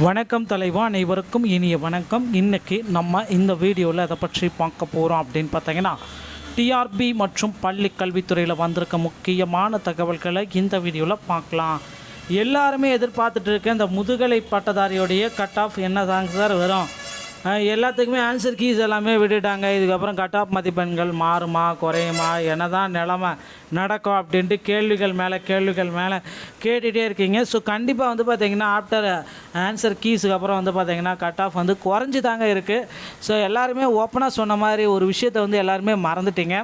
வணக்கம் தலைவா அனைவருக்கும் இனிய வணக்கம். இன்றைக்கி நம்ம இந்த வீடியோவில் அதை பற்றி பார்க்க போகிறோம் அப்படின்னு பார்த்தீங்கன்னா டிஆர்பி மற்றும் பள்ளி கல்வித்துறையில் வந்திருக்க முக்கியமான தகவல்களை இந்த வீடியோவில் பார்க்கலாம். எல்லாருமே எதிர்பார்த்துட்டு இருக்க இந்த முதுகலை பட்டதாரியோடைய கட் ஆஃப் என்ன தாங்க சார்? வரும் எல்லாத்துக்குமே ஆன்சர் கீஸ் எல்லாமே விட்டுட்டாங்க. இதுக்கப்புறம் கட் ஆஃப் மதிப்பெண்கள் மாறுமா குறையுமா என்னதான் நிலமை நடக்கும் அப்படின்ட்டு கேள்விகள் மேலே கேள்விகள் மேலே கேட்டுகிட்டே இருக்கீங்க. ஸோ கண்டிப்பாக வந்து பார்த்திங்கன்னா ஆஃப்டர் ஆன்சர் கீஸுக்கு அப்புறம் வந்து பார்த்திங்கன்னா கட் ஆஃப் வந்து குறைஞ்சி தாங்க இருக்குது ஸோ எல்லாருமே ஓப்பனாக சொன்ன மாதிரி ஒரு விஷயத்தை வந்து எல்லாருமே மறந்துட்டீங்க.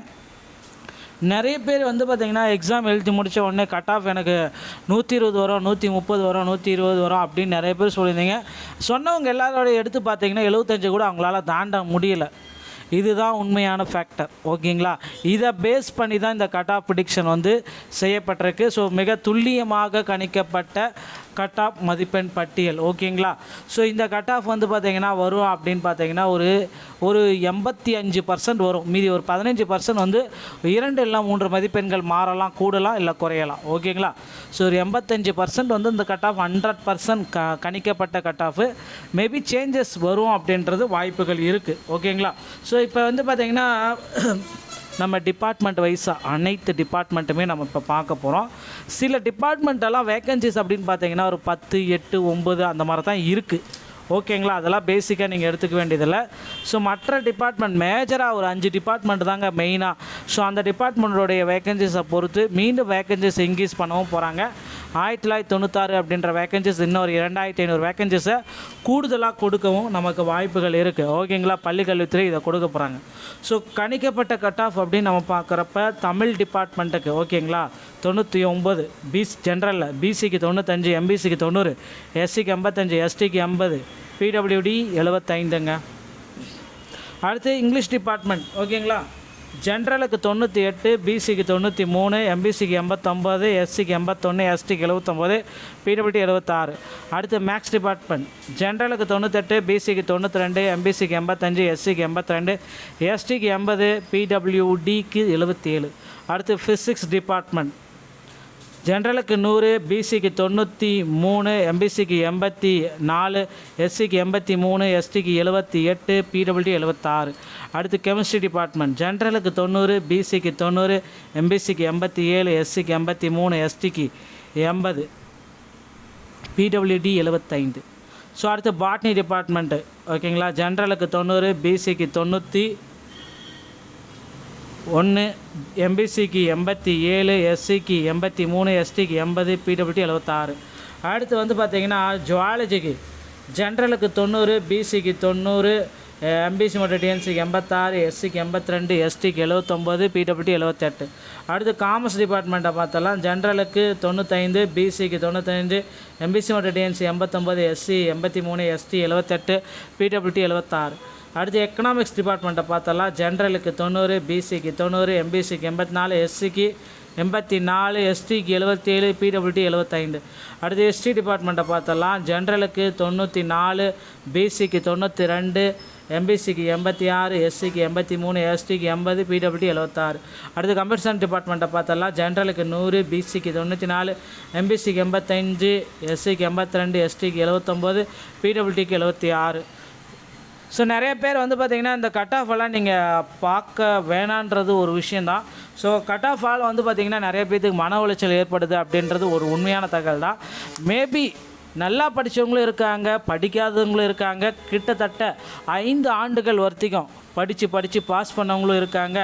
நிறைய பேர் வந்து பார்த்திங்கன்னா எக்ஸாம் எழுதி முடித்த உடனே கட் ஆஃப் எனக்கு நூற்றி இருபது வரும் நூற்றி முப்பது வரும் நூற்றி இருபது வரும் அப்படின்னு நிறைய பேர் சொல்லியிருந்தீங்க. சொன்னவங்க எல்லாரோட எடுத்து பார்த்தீங்கன்னா எழுபத்தஞ்சு கூட அவங்களால தாண்ட முடியல. இதுதான் உண்மையான ஃபேக்டர் ஓகேங்களா? இதை பேஸ் பண்ணி தான் இந்த கட் ஆஃப் ப்ரிடிக்ஷன் வந்து செய்யப்பட்டிருக்கு. ஸோ மிக துல்லியமாக கணிக்கப்பட்ட கட் ஆஃப் மதிப்பெண் பட்டியல் ஓகேங்களா? ஸோ இந்த கட் ஆஃப் வந்து பார்த்தீங்கன்னா வரும் அப்படின்னு பார்த்தீங்கன்னா ஒரு ஒரு எண்பத்தி அஞ்சு பர்சன்ட் வரும். மீதி ஒரு பதினஞ்சு பர்சன்ட் வந்து இரண்டு இல்லை மூன்று மதிப்பெண்கள் மாறலாம் கூடலாம் இல்லை குறையலாம் ஓகேங்களா? ஸோ ஒரு எண்பத்தஞ்சு பர்சன்ட் வந்து இந்த கட் ஆஃப் ஹண்ட்ரட் பர்சன்ட் க கணிக்கப்பட்ட கட் ஆஃப். மேபி சேஞ்சஸ் வரும் அப்படின்றது வாய்ப்புகள் இருக்குது ஓகேங்களா? ஸோ இப்போ வந்து பார்த்தீங்கன்னா நம்ம டிபார்ட்மெண்ட் வைஸாக அனைத்து டிபார்ட்மெண்ட்டுமே நம்ம இப்போ பார்க்க போகிறோம் சில டிபார்ட்மெண்ட்டெல்லாம் வேக்கன்சிஸ் அப்படின்னு பார்த்தீங்கன்னா ஒரு பத்து எட்டு ஒம்பது அந்த மாதிரி தான் இருக்குது ஓகேங்களா அதெல்லாம் பேசிக்காக நீங்கள் எடுத்துக்க வேண்டியதில்லை. ஸோ மற்ற டிபார்ட்மெண்ட் மேஜராக ஒரு அஞ்சு டிபார்ட்மெண்ட் தாங்க மெயினாக ஸோ அந்த டிபார்ட்மெண்ட்டோடைய வேக்கன்சிஸை பொறுத்து மீண்டும் வேக்கன்சிஸ் இன்க்ரீஸ் பண்ணவும் போகிறாங்க ஆயிரத்தி தொள்ளாயிரத்தி தொண்ணூத்தாறு அப்படின்ற வேக்கன்சிஸ் இன்னொரு இரண்டாயிரத்தி ஐநூறு வேகன்சிஸை கூடுதலாக கொடுக்கவும் நமக்கு வாய்ப்புகள் இருக்குது ஓகேங்களா? பள்ளிக்கல்வித்துறை இதை கொடுக்க போகிறாங்க ஸோ கணிக்கப்பட்ட கட் ஆஃப் அப்படின்னு நம்ம பார்க்குறப்ப தமிழ் டிபார்ட்மெண்ட்டுக்கு ஓகேங்களா? தொண்ணூற்றி ஒம்பது பிஸ் ஜென்ரலில் பிசிக்கு தொண்ணூத்தஞ்சு எம்பிசிக்கு தொண்ணூறு எஸ்சிக்கு எண்பத்தஞ்சு எஸ்டிக்கு எண்பது பிடபிள்யூடி எழுபத்தைந்துங்க அடுத்து இங்கிலீஷ் டிபார்ட்மெண்ட் ஓகேங்களா? ஜென்ரலுக்கு தொண்ணூற்றி எட்டு பிசிக்கு தொண்ணூற்றி மூணு எம்பிசிக்கு எண்பத்தொம்பது எஸ்சிக்கு எண்பத்தொன்று எஸ்டிக்கு எழுபத்தொம்போது பிடபிள்யூடி எழுபத்தாறு அடுத்து மேக்ஸ் டிபார்ட்மெண்ட் ஜென்ரலுக்கு தொண்ணூத்தெட்டு பிசிக்கு தொண்ணூற்றி ரெண்டு எம்பிசிக்கு எண்பத்தஞ்சு எஸ்சிக்கு எண்பத்தி ரெண்டு எஸ்டிக்கு எண்பது பிடபிள்யூடிக்கு எழுபத்தி ஏழு அடுத்து ஃபிசிக்ஸ் டிபார்ட்மெண்ட் ஜென்ரலுக்கு நூறு பிசிக்கு தொண்ணூற்றி மூணு எம்பிசிக்கு எண்பத்தி நாலு எஸ்சிக்கு எண்பத்தி மூணு எஸ்டிக்கு எழுபத்தி எட்டு பிடபிள்யூ எழுபத்தாறு அடுத்து கெமிஸ்ட்ரி டிபார்ட்மெண்ட். ஜென்ரலுக்கு தொண்ணூறு பிசிக்கு தொண்ணூறு எம்பிசிக்கு எண்பத்தி ஏழு எஸ்சிக்கு எண்பத்தி மூணு எஸ்டிக்கு எண்பது பிடபிள்யூடி எழுபத்தைந்து ஸோ அடுத்து பாட்னி டிபார்ட்மெண்ட்டு. ஓகேங்களா? ஜென்ரலுக்கு தொண்ணூறு பிசிக்கு தொண்ணூற்றி ஒன்று எம்பிசிக்கு எண்பத்தி ஏழு எஸ்சிக்கு எண்பத்தி மூணு எஸ்டிக்கு எண்பது பிடபிள்யூடி எழுபத்தாறு அடுத்து வந்து பார்த்திங்கன்னா ஜுவாலஜிக்கு ஜென்ரலுக்கு தொண்ணூறு பிசிக்கு தொண்ணூறு எம்பிசி மற்றும் டிஎன்சிக்கு எண்பத்தாறு எஸ்சிக்கு எண்பத்தி ரெண்டு எஸ்டிக்கு எழுபத்தொம்போது பிடபிள்யூடி எழுபத்தெட்டு அடுத்து காமர்ஸ் டிபார்ட்மெண்ட்டை பார்த்தலாம் ஜென்ரலுக்கு தொண்ணூத்தைந்து பிசிக்கு தொண்ணூத்தைந்து எம்பிசி மற்றும் டிஎன்சி எண்பத்தொம்போது எஸ்சி எண்பத்தி மூணு எஸ்டி எழுபத்தெட்டு பிடபிள்யூடி எழுபத்தாறு அடுத்து எக்கனாமிக்ஸ் டிபார்ட்மெண்ட்டை பார்த்தலாம். ஜென்ரலுக்கு தொண்ணூறு பிசிக்கு தொண்ணூறு எம்பிசிக்கு எண்பத்தி நாலு எஸ்சிக்கு எண்பத்தி நாலு எஸ்டிக்கு எழுபத்தேழு பிடபிள்யூடி எழுபத்தைந்து அடுத்து எஸ்டி டிபார்ட்மெண்ட்டை பார்த்தலாம். ஜென்ரலுக்கு தொண்ணூற்றி நாலு பிசிக்கு தொண்ணூற்றி ரெண்டு எம்பிசிக்கு எண்பத்தி ஆறு எஸ்சிக்கு எண்பத்தி மூணு எஸ்டிக்கு எண்பது பிடபிள்யூடி எழுபத்தாறு அடுத்து கம்ப்யூட்டர் டிபார்ட்மெண்ட்டை பார்த்தலாம். ஜென்ரலுக்கு நூறு பிசிக்கு தொண்ணூற்றி நாலு எம்பிசிக்கு எண்பத்தஞ்சு எஸ்சிக்கு எண்பத்தி ரெண்டு எஸ்டிக்கு எழுபத்தொம்போது பிடபிள்யூடிக்கு எழுபத்தி ஆறு. ஸோ நிறைய பேர் வந்து பார்த்திங்கன்னா இந்த கட் ஆஃப் எல்லாம் நீங்கள் பார்க்க வேணான்றது ஒரு விஷயந்தான் ஸோ கட் ஆஃப் ஆல் வந்து பார்த்திங்கன்னா நிறைய பேர்த்துக்கு மன உளைச்சல் ஏற்படுது அப்படின்றது ஒரு உண்மையான தகவல் தான் மேபி நல்லா படித்தவங்களும் இருக்காங்க படிக்காதவங்களும் இருக்காங்க. கிட்டத்தட்ட ஐந்து ஆண்டுகள் வர்த்திக்கும். படித்து படித்து பாஸ் பண்ணவங்களும் இருக்காங்க.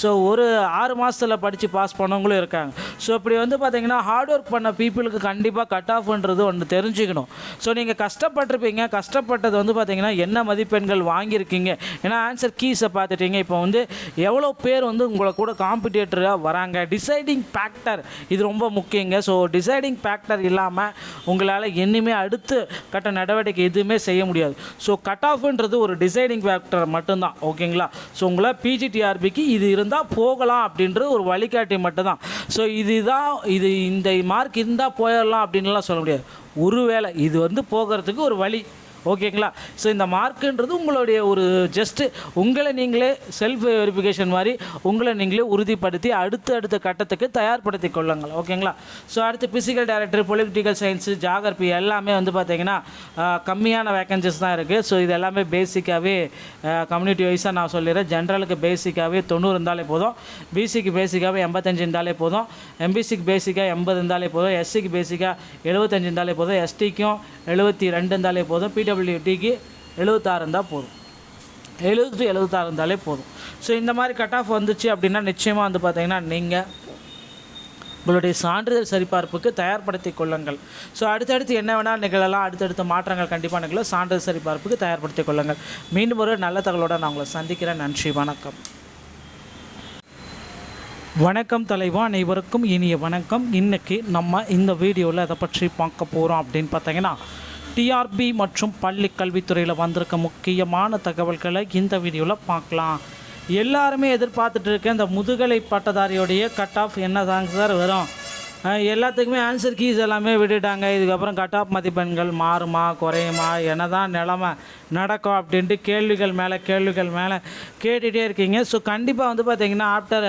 ஸோ ஒரு ஆறு மாதத்தில் படித்து பாஸ் பண்ணவங்களும் இருக்காங்க. ஸோ இப்படி வந்து பார்த்திங்கன்னா ஹார்ட் ஒர்க் பண்ண பீப்புளுக்கு கண்டிப்பாக கட் ஆஃப்ன்றது ஒன்று தெரிஞ்சுக்கணும். ஸோ நீங்கள் கஷ்டப்பட்டிருப்பீங்க. கஷ்டப்பட்டது வந்து பார்த்திங்கன்னா என்ன மதிப்பெண்கள் வாங்கியிருக்கீங்க? ஏன்னா ஆன்சர் கீஸை பார்த்துட்டீங்க. இப்போ வந்து எவ்வளோ பேர் வந்து உங்களை கூட காம்படிட்டராக வராங்க? டிசைடிங் ஃபேக்டர் இது ரொம்ப முக்கியங்க. ஸோ டிசைடிங் ஃபேக்டர் இல்லாமல் உங்களால் இனிமே அடுத்து கட்ட நடவடிக்கை எதுவுமே செய்ய முடியாது. ஸோ கட் ஆஃப்ன்றது ஒரு டிசைடிங் ஃபேக்டர் மட்டும்தான். ஓகேங்களா? ஸோ உங்களை பிஜிடிஆர்பிக்கு இது இருந்தால் போகலாம் அப்படின்ற ஒரு வழிகாட்டி மட்டும்தான். ஸோ இதுதான் இது இந்த மார்க் இருந்தால் போயிடலாம் அப்படின்லாம் சொல்ல முடியாது. ஒருவேளை இது வந்து போகிறதுக்கு ஒரு வழி. ஓகேங்களா? ஸோ இந்த மார்க்குன்றது உங்களுடைய ஒரு ஜஸ்ட்டு உங்களை நீங்களே செல்ஃப் வெரிஃபிகேஷன் மாதிரி உங்களை நீங்களே உறுதிப்படுத்தி அடுத்த அடுத்த கட்டத்துக்கு தயார்படுத்தி கொள்ளுங்கள். ஓகேங்களா? ஸோ அடுத்து physical director political science geography எல்லாமே வந்து பார்த்திங்கன்னா கம்மியான வேக்கன்சிஸ் தான் இருக்குது ஸோ இது எல்லாமே பேசிக்காகவே கம்யூனிட்டி வைஸாக நான் சொல்லிடுறேன். ஜென்ரலுக்கு பேசிக்காகவே தொண்ணூறு இருந்தாலே போதும். பிசிக்கு பேசிக்காகவே எண்பத்தஞ்சு இருந்தாலே போதும். எம்பிசிக்கு பேசிக்காக எண்பது இருந்தாலே போதும். எஸ்சிக்கு பேசிக்காக எழுபத்தஞ்சு இருந்தாலே போதும். எஸ்டிக்கும் எழுபத்தி ரெண்டு இருந்தாலே போதும். பிடபிள்யூடிக்கு எழுபத்தாறு இருந்தால் போதும். எழுபது எழுபத்தாறு இருந்தாலே போதும். ஸோ இந்த மாதிரி கட் ஆஃப் வந்துச்சு அப்படின்னா நிச்சயமாக வந்து பார்த்தீங்கன்னா நீங்கள் உங்களுடைய சான்றிதழ் சரிபார்ப்புக்கு தயார்படுத்தி கொள்ளுங்கள். ஸோ அடுத்தடுத்து என்ன வேணால் நிகழலாம் அடுத்தடுத்த மாற்றங்கள் கண்டிப்பாக நிகழும். சான்றிதழ் சரிபார்ப்புக்கு தயார்படுத்தி கொள்ளுங்கள். மீண்டும் ஒரு நல்ல தகவலோடு நான் உங்களை சந்திக்கிறேன். நன்றி வணக்கம். வணக்கம் தலைவா அனைவருக்கும் இனிய வணக்கம். இன்னைக்கு நம்ம இந்த வீடியோவில் அதை பற்றி பார்க்க போகிறோம் அப்படின்னு பார்த்தீங்கன்னா டிஆர்பி மற்றும் பள்ளி கல்வித்துறையில் வந்திருக்க முக்கியமான தகவல்களை இந்த வீடியோவில் பார்க்கலாம். எல்லாருமே எதிர்பார்த்துட்டு இருக்க இந்த முதுகலை பட்டதாரியோடைய கட் ஆஃப் என்ன தாங்க சார்? வரும் எல்லாத்துக்குமே ஆன்சர் கீஸ் எல்லாமே விட்டுட்டாங்க. இதுக்கப்புறம் கட் ஆஃப் மதிப்பெண்கள் மாறுமா குறையுமா என்னதான் நிலமை நடக்கும் அப்படின்ட்டு கேள்விகள் மேலே கேள்விகள் மேலே கேட்டுகிட்டே இருக்கீங்க. ஸோ கண்டிப்பாக வந்து பார்த்திங்கன்னா ஆஃப்டர்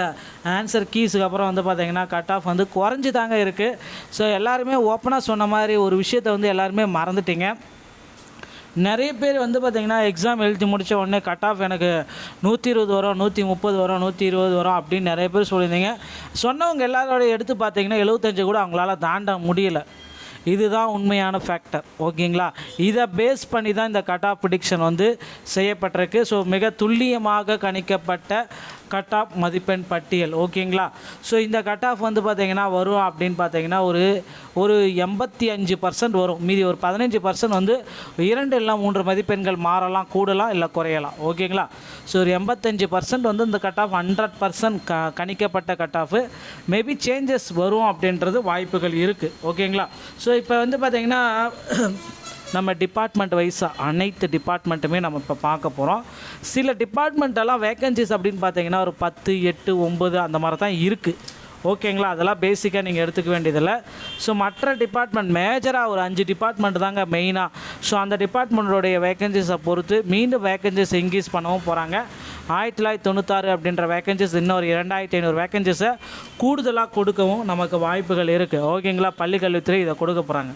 ஆன்சர் கீஸுக்கு அப்புறம் வந்து பார்த்திங்கன்னா கட் ஆஃப் வந்து குறைஞ்சி தாங்க இருக்குது ஸோ எல்லாருமே ஓப்பனாக சொன்ன மாதிரி ஒரு விஷயத்தை வந்து எல்லாருமே மறந்துட்டீங்க. நிறைய பேர் வந்து பார்த்திங்கன்னா எக்ஸாம் எழுதி முடித்த உடனே கட் ஆஃப் எனக்கு நூற்றி இருபது வரும் நூற்றி முப்பது வரும் நூற்றி இருபது வரும் அப்படின்னு நிறைய பேர் சொல்லியிருந்தீங்க. சொன்னவங்க எல்லாரோட எடுத்து பார்த்தீங்கன்னா எழுபத்தஞ்சு கூட அவங்களால தாண்ட முடியல. இதுதான் உண்மையான ஃபேக்டர் ஓகேங்களா? இதை பேஸ் பண்ணி தான் இந்த கட் ஆஃப் ப்ரிடிக்ஷன் வந்து செய்யப்பட்டிருக்கு. ஸோ மிக துல்லியமாக கணிக்கப்பட்ட கட் ஆஃப் மதிப்பெண் பட்டியல் ஓகேங்களா? ஸோ இந்த கட் ஆஃப் வந்து பார்த்திங்கன்னா வரும் அப்படின்னு பார்த்தீங்கன்னா ஒரு ஒரு எண்பத்தி அஞ்சு பர்சன்ட் வரும். மீதி ஒரு பதினஞ்சு பர்சன்ட் வந்து இரண்டு இல்லை மூன்று மதிப்பெண்கள் மாறலாம் கூடலாம் இல்லை குறையலாம். ஓகேங்களா? ஸோ ஒரு எண்பத்தஞ்சு பர்சன்ட் வந்து இந்த கட் ஆஃப் ஹண்ட்ரட் பர்சன்ட் க கணிக்கப்பட்ட கட் ஆஃப் மேபி சேஞ்சஸ் வரும் அப்படின்றது வாய்ப்புகள் இருக்குது ஓகேங்களா? ஸோ இப்போ வந்து பார்த்திங்கன்னா நம்ம டிபார்ட்மெண்ட் வைஸாக அனைத்து டிபார்ட்மெண்ட்டுமே நம்ம இப்போ பார்க்க போகிறோம் சில டிபார்ட்மெண்ட்டெல்லாம் வேக்கன்சிஸ் அப்படின்னு பார்த்தீங்கன்னா ஒரு பத்து எட்டு ஒம்பது அந்த மாதிரி தான் இருக்குது ஓகேங்களா? அதெல்லாம் பேசிக்காக நீங்கள் எடுத்துக்க வேண்டியதில்லை. ஸோ மற்ற டிபார்ட்மெண்ட் மேஜராக ஒரு அஞ்சு டிபார்ட்மெண்ட் தாங்க மெயினாக ஸோ அந்த டிபார்ட்மெண்ட்டோடைய வேக்கன்சிஸை பொறுத்து மீண்டும் வேக்கன்சிஸ் இன்க்ரீஸ் பண்ணவும் போகிறாங்க ஆயிரத்தி தொள்ளாயிரத்தி தொண்ணூத்தாறு அப்படின்ற வேகன்சிஸ் இன்னொரு இரண்டாயிரத்தி ஐநூறு வேகன்சிஸை கூடுதலாக கொடுக்கவும் நமக்கு வாய்ப்புகள் இருக்குது ஓகேங்களா? பள்ளிக்கல்வித்துறை இதை கொடுக்க போகிறாங்க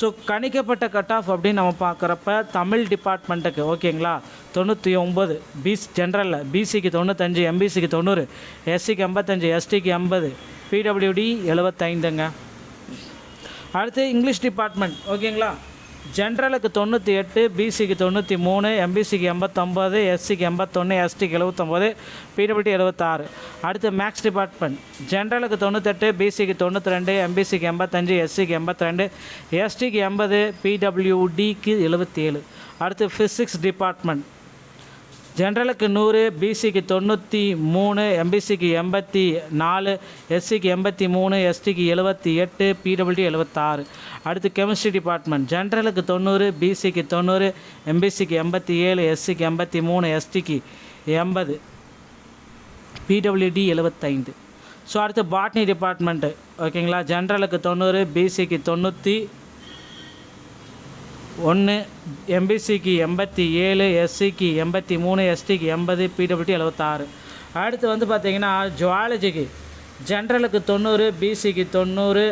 ஸோ கணிக்கப்பட்ட கட் ஆஃப் அப்படின்னு நம்ம பார்க்குறப்ப தமிழ் டிபார்ட்மெண்ட்டுக்கு ஓகேங்களா? தொண்ணூற்றி ஒம்பது பிஸ் ஜென்ரலில் பிசிக்கு தொண்ணூத்தஞ்சு எம்பிசிக்கு தொண்ணூறு எஸ்சிக்கு எண்பத்தஞ்சு எஸ்டிக்கு எண்பது பிடபிள்யூடி எழுபத்தைந்துங்க அடுத்து இங்கிலீஷ் டிபார்ட்மெண்ட் ஓகேங்களா? ஜென்ரலுக்கு தொண்ணூற்றி எட்டு பிசிக்கு தொண்ணூற்றி மூணு எம்பிசிக்கு எண்பத்தொம்பது எஸ்சிக்கு எண்பத்தொன்று எஸ்டிக்கு எழுபத்தொம்போது பிடபிள்யூடி எழுபத்தாறு அடுத்து மேக்ஸ் டிபார்ட்மெண்ட் ஜென்ரலுக்கு தொண்ணூத்தெட்டு பிசிக்கு தொண்ணூற்றி ரெண்டு எம்பிசிக்கு எண்பத்தஞ்சு எஸ்சிக்கு எண்பத்தி ரெண்டு எஸ்டிக்கு எண்பது பிடபிள்யூடிக்கு எழுபத்தி ஏழு அடுத்து ஃபிசிக்ஸ் டிபார்ட்மெண்ட் ஜென்ரலுக்கு நூறு பிசிக்கு தொண்ணூற்றி மூணு எம்பிசிக்கு எண்பத்தி நாலு எஸ்சிக்கு எண்பத்தி மூணு எஸ்டிக்கு எழுபத்தி எட்டு பிடபிள்டி எழுபத்தாறு அடுத்து கெமிஸ்ட்ரி டிபார்ட்மெண்ட். ஜென்ரலுக்கு தொண்ணூறு பிசிக்கு தொண்ணூறு எம்பிசிக்கு எண்பத்தி ஏழு எஸ்சிக்கு எண்பத்தி மூணு எஸ்டிக்கு எண்பது பிடபிள்யூடி எழுபத்தைந்து ஸோ அடுத்து பாட்னி டிபார்ட்மெண்ட்டு. ஓகேங்களா? ஜென்ரலுக்கு தொண்ணூறு பிசிக்கு தொண்ணூற்றி ஒன்று எம்பிசிக்கு எண்பத்தி ஏழு எஸ்சிக்கு எண்பத்தி மூணு எஸ்டிக்கு எண்பது பிடபிள்டி எழுபத்தாறு அடுத்து வந்து பார்த்திங்கன்னா ஜுவாலஜிக்கு ஜென்ரலுக்கு தொண்ணூறு பிசிக்கு தொண்ணூறு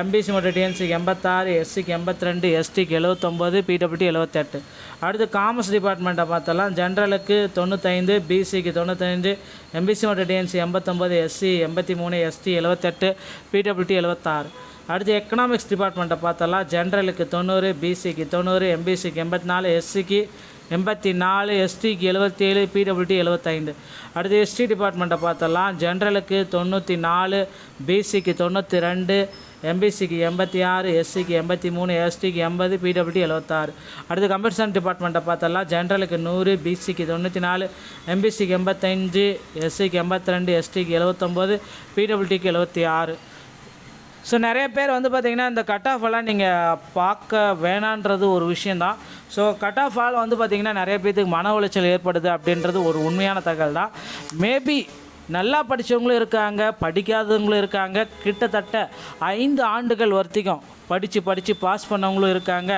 எம்பிசி மற்றும் டிஎன்சிக்கு எண்பத்தாறு எஸ்சிக்கு எண்பத்தி ரெண்டு எஸ்டிக்கு எழுபத்தொம்போது பிடபிள்டி எழுபத்தெட்டு அடுத்து காமர்ஸ் டிபார்ட்மெண்ட்டை பார்த்தலாம். ஜென்ரலுக்கு தொண்ணூத்தைந்து பிசிக்கு தொண்ணூத்தஞ்சு எம்பிசி மற்றும் டிஎன்சி எண்பத்தொம்போது எஸ்சி எண்பத்தி மூணு எஸ்டி எழுபத்தெட்டு பிடபிள்டி எழுபத்தாறு அடுத்து எக்கனாமிக்ஸ் டிபார்ட்மெண்ட்டை பார்த்தலாம். ஜென்ரலுக்கு தொண்ணூறு பிசிக்கு தொண்ணூறு எம்பிசிக்கு எண்பத்தி நாலு எஸ்சிக்கு எண்பத்தி நாலு எஸ்டிக்கு எழுபத்தி ஏழு பிடபிள்டி எழுபத்தைந்து அடுத்து எஸ்டி டிபார்ட்மெண்ட்டை பார்த்தலாம். ஜென்ரலுக்கு தொண்ணூற்றி நாலு பிசிக்கு தொண்ணூற்றி ரெண்டு எம்பிசிக்கு எண்பத்தி ஆறு எஸ்சிக்கு எண்பத்தி மூணு எஸ்டிக்கு எண்பது பிடபிள்யூடி எழுபத்தாறு அடுத்து கம்ப்யூட்டர் டிபார்ட்மெண்ட்டை பார்த்தலாம். ஜென்ரலுக்கு நூறு பிசிக்கு தொண்ணூற்றி நாலு எம்பிசிக்கு எண்பத்தஞ்சு எஸ்சிக்கு எண்பத்தி ரெண்டு எஸ்டிக்கு எழுபத்தொம்போது பிடபிள்யூடிக்கு எழுபத்தி ஆறு. ஸோ நிறைய பேர் வந்து பார்த்திங்கன்னா இந்த கட் ஆஃப் எல்லாம் நீங்கள் பார்க்க வேணான்றது ஒரு விஷயந்தான் ஸோ கட் ஆஃப் ஆல் வந்து பார்த்திங்கன்னா நிறைய பேர்த்துக்கு மன உளைச்சல் ஏற்படுது அப்படின்றது ஒரு உண்மையான தகவல் தான் மேபி நல்லா படித்தவங்களும் இருக்காங்க படிக்காதவங்களும் இருக்காங்க. கிட்டத்தட்ட ஐந்து ஆண்டுகள் வர்த்திக்கும். படித்து படித்து பாஸ் பண்ணவங்களும் இருக்காங்க.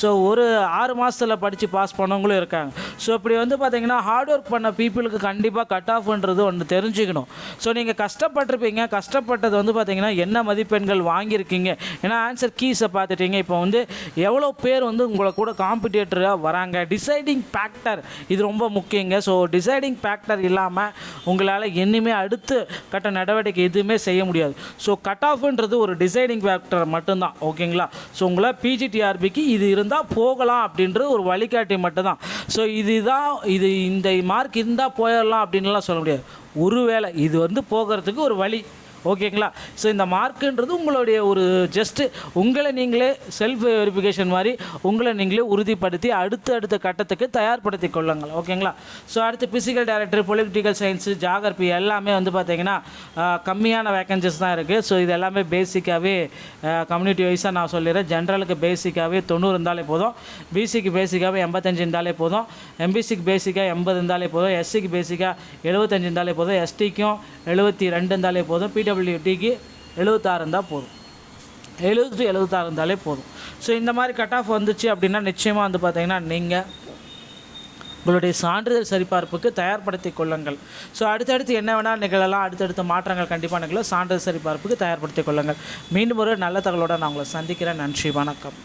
ஸோ ஒரு ஆறு மாதத்தில் படித்து பாஸ் பண்ணவங்களும் இருக்காங்க. ஸோ இப்படி வந்து பார்த்தீங்கன்னா ஹார்ட் ஒர்க் பண்ண பீப்புளுக்கு கண்டிப்பாக கட் ஆஃப்ன்றது ஒன்று தெரிஞ்சுக்கணும். ஸோ நீங்கள் கஷ்டப்பட்டிருப்பீங்க. கஷ்டப்பட்டது வந்து பார்த்தீங்கன்னா என்ன மதிப்பெண்கள் வாங்கியிருக்கீங்க? ஏன்னா ஆன்சர் கீஸை பார்த்துட்டீங்க. இப்போ வந்து எவ்வளோ பேர் வந்து உங்களை கூட காம்படிட்டராக வராங்க? டிசைடிங் ஃபேக்டர் இது ரொம்ப முக்கியங்க. ஸோ டிசைடிங் ஃபேக்டர் இல்லாமல் உங்களால் இனிமே அடுத்து கட்ட நடவடிக்கை எதுவுமே செய்ய முடியாது. ஸோ கட் ஆஃப்ன்றது ஒரு டிசைடிங் ஃபேக்டர் மட்டும்தான். ஓகேங்களா? ஸோ உங்களை பிஜிடிஆர்பிக்கு இது இருந்தால் போகலாம் அப்படின்ற ஒரு வழிகாட்டி மட்டும்தான். ஸோ இதுதான் இது இந்த மார்க் இருந்தால் போயிடலாம் அப்படின்லாம் சொல்ல முடியாது. ஒருவேளை இது வந்து போகிறதுக்கு ஒரு வழி. ஓகேங்களா ஸோ இந்த மார்க்குன்றது உங்களுடைய ஒரு ஜஸ்ட்டு உங்களை நீங்களே செல்ஃப் வெரிஃபிகேஷன் மாதிரி உங்களை நீங்களே உறுதிப்படுத்தி அடுத்த அடுத்த கட்டத்துக்கு தயார்படுத்தி கொள்ளுங்கள். ஓகேங்களா ஸோ அடுத்து physical director political science geography எல்லாமே வந்து பார்த்திங்கன்னா கம்மியான வேக்கன்சிஸ் தான் இருக்குது ஸோ இது எல்லாமே பேசிக்காகவே கம்யூனிட்டி வைஸாக நான் சொல்லிடுறேன். ஜென்ரலுக்கு பேசிக்காகவே தொண்ணூறு இருந்தாலே போதும். பிசிக்கு பேசிக்காகவே எண்பத்தஞ்சு இருந்தாலே போதும். எம்பிசிக்கு பேசிக்காக எண்பது இருந்தாலே போதும். எஸ்சிக்கு பேசிக்காக எழுபத்தஞ்சு இருந்தாலே போதும். எஸ்டிக்கும் எழுபத்தி ரெண்டு இருந்தாலே போதும். பிடபிள்யூடிக்கு எழுபத்தாறு இருந்தால் போதும். எழுபது எழுபத்தாறு இருந்தாலே போதும். ஸோ இந்த மாதிரி கட் ஆஃப் வந்துச்சு அப்படின்னா நிச்சயமாக வந்து பார்த்தீங்கன்னா நீங்கள் உங்களுடைய சான்றிதழ் சரிபார்ப்புக்கு தயார்படுத்தி கொள்ளுங்கள். ஸோ அடுத்தடுத்து என்ன வேணால் நிகழலாம் அடுத்தடுத்த மாற்றங்கள் கண்டிப்பாக நிகழும். சான்றிதழ் சரிபார்ப்புக்கு தயார்படுத்திக் கொள்ளுங்கள். மீண்டும் ஒரு நல்ல தகவலோடு நான் உங்களை சந்திக்கிறேன். நன்றி வணக்கம்.